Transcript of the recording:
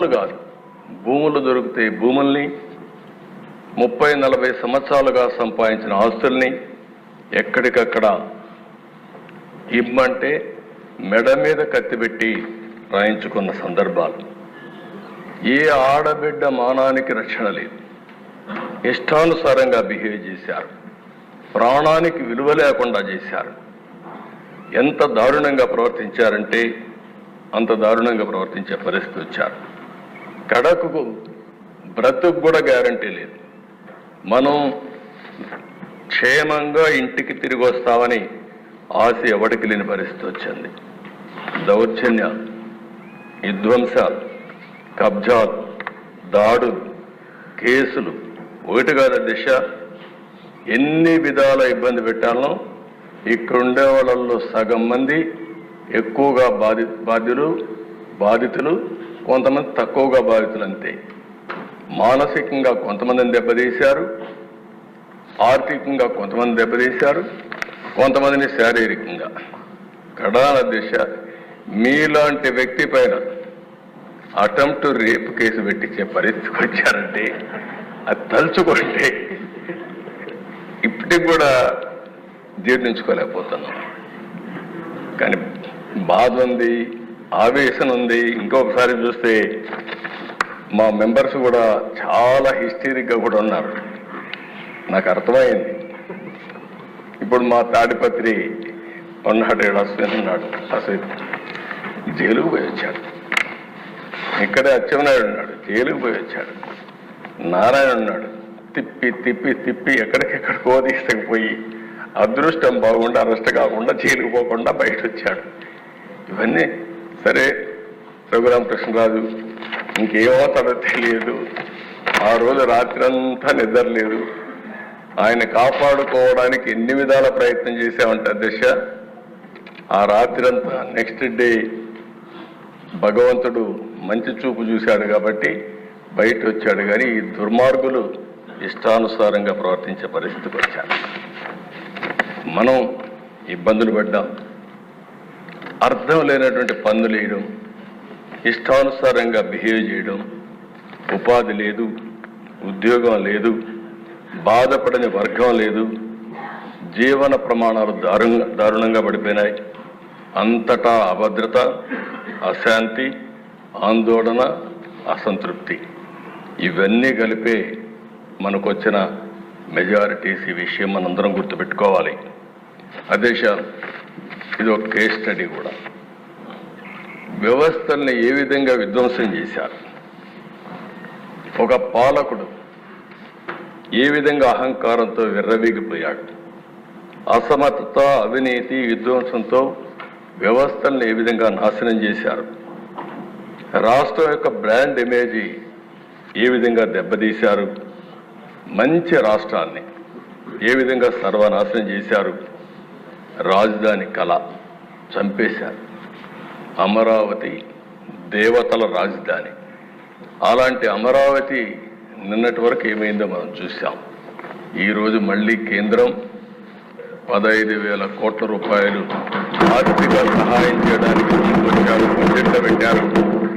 భూములు కాదు. భూములు దొరికితే భూముల్ని ముప్పై నలభై సంవత్సరాలుగా సంపాదించిన ఆస్తుల్ని ఎక్కడికక్కడ ఇమ్మంటే మెడ మీద కత్తిపెట్టి రాయించుకున్న సందర్భాలు. ఏ ఆడబిడ్డ మానానికి రక్షణ లేదు. ఇష్టానుసారంగా బిహేవ్ చేశారు. ప్రాణానికి విలువ లేకుండా చేశారు. ఎంత దారుణంగా ప్రవర్తించారంటే అంత దారుణంగా ప్రవర్తించే పరిస్థితి వచ్చారు. కడకు బ్రతుకు కూడా గ్యారంటీ లేదు. మనం క్షేమంగా ఇంటికి తిరిగి వస్తామని ఆశ ఎవడికి లేని పరిస్థితి వచ్చింది. దౌర్జన్యాలు విధ్వంసాలు కబ్జాలు దాడులు కేసులు ఒకటి కాదు దిశ. ఎన్ని విధాల ఇబ్బంది పెట్టాలనో ఇక్కడ ఉండే వాళ్ళల్లో సగం మంది ఎక్కువగా బాధి బాధ్యులు బాధితులు కొంతమంది తక్కువగా బాధితులు అంతే మానసికంగా కొంతమందిని దెబ్బతీశారు. ఆర్థికంగా కొంతమంది దెబ్బతీశారు. కొంతమందిని శారీరకంగా. ప్రధాన దిశ. మీలాంటి వ్యక్తి పైన అటెంప్ట్ రేపు కేసు పెట్టించే పరిస్థితికి వచ్చారంటే అది తలుచుకుంటే ఇప్పటికి కూడా జీర్ణించుకోలేకపోతున్నాం. కానీ బాధ ఉంది. ఆవేశం ఉంది ఇంకొకసారి చూస్తే మా మెంబర్స్ కూడా చాలా హిస్టరిక్గా కూడా ఉన్నారు. నాకు అర్థమైంది. ఇప్పుడు మా తాడిపత్రి ఉన్నాడు ఈడ అశ్విన్ ఉన్నాడు అశ్విన్ జైలుకు పోయి వచ్చాడు. ఇక్కడే అచ్చెన్నాయుడు ఉన్నాడు జైలుకు పోయి వచ్చాడు. నారాయణ ఉన్నాడు. తిప్పి తిప్పి తిప్పి ఎక్కడికెక్కడికో తీసుకుపోయి అదృష్టం బాగుండా అరెస్ట్ కాకుండా జైలుకు పోకుండా బయట వచ్చాడు ఇవన్నీ సరే రఘురామకృష్ణరాజు ఇంకేమవుతాడో తెలియదు. ఆ రోజు రాత్రంతా నిద్రలేదు ఆయన కాపాడుకోవడానికి ఎన్ని విధాల ప్రయత్నం చేశామంటే దిశ ఆ రాత్రంతా నెక్స్ట్ డే భగవంతుడు మంచి చూపు చూశాడు కాబట్టి బయట వచ్చాడు కానీ ఈ దుర్మార్గులు ఇష్టానుసారంగా ప్రవర్తించే పరిస్థితికి వచ్చారు. మనం ఇబ్బందులు పడ్డాం. అర్థం లేనటువంటి పన్నులు వేయడం ఇష్టానుసారంగా బిహేవ్ చేయడం ఉపాధి లేదు ఉద్యోగం లేదు బాధపడని వర్గం లేదు జీవన ప్రమాణాలు దారుణంగా దారుణంగా పడిపోయినాయి. అంతటా అభద్రత అశాంతి ఆందోళన అసంతృప్తి. ఇవన్నీ కలిపే మనకొచ్చిన మెజారిటీస్ ఈ విషయం మనందరం గుర్తుపెట్టుకోవాలి. అదే ఇది ఒక కేస్ స్టడీ కూడా. వ్యవస్థల్ని ఏ విధంగా విధ్వంసం చేశారు? ఒక పాలకుడు ఏ విధంగా అహంకారంతో విర్రవీగిపోయాడు? అసమర్థత అవినీతి విధ్వంసంతో వ్యవస్థల్ని ఏ విధంగా నాశనం చేశారు? రాష్ట్రం యొక్క బ్రాండ్ ఇమేజ్ ఏ విధంగా దెబ్బతీశారు? మంచి రాష్ట్రాన్ని ఏ విధంగా సర్వనాశనం చేశారు? రాజధాని కళ చంపేశారు. అమరావతి దేవతల రాజధాని. అలాంటి అమరావతి నిన్నటి వరకు ఏమైందో మనం చూసాం ఈరోజు మళ్ళీ కేంద్రం పదహైదు వేల కోట్ల రూపాయలు ఆర్థిక సహాయం చేయడానికి ముందుకొచ్చారు బడ్జెట్లో పెట్టారు.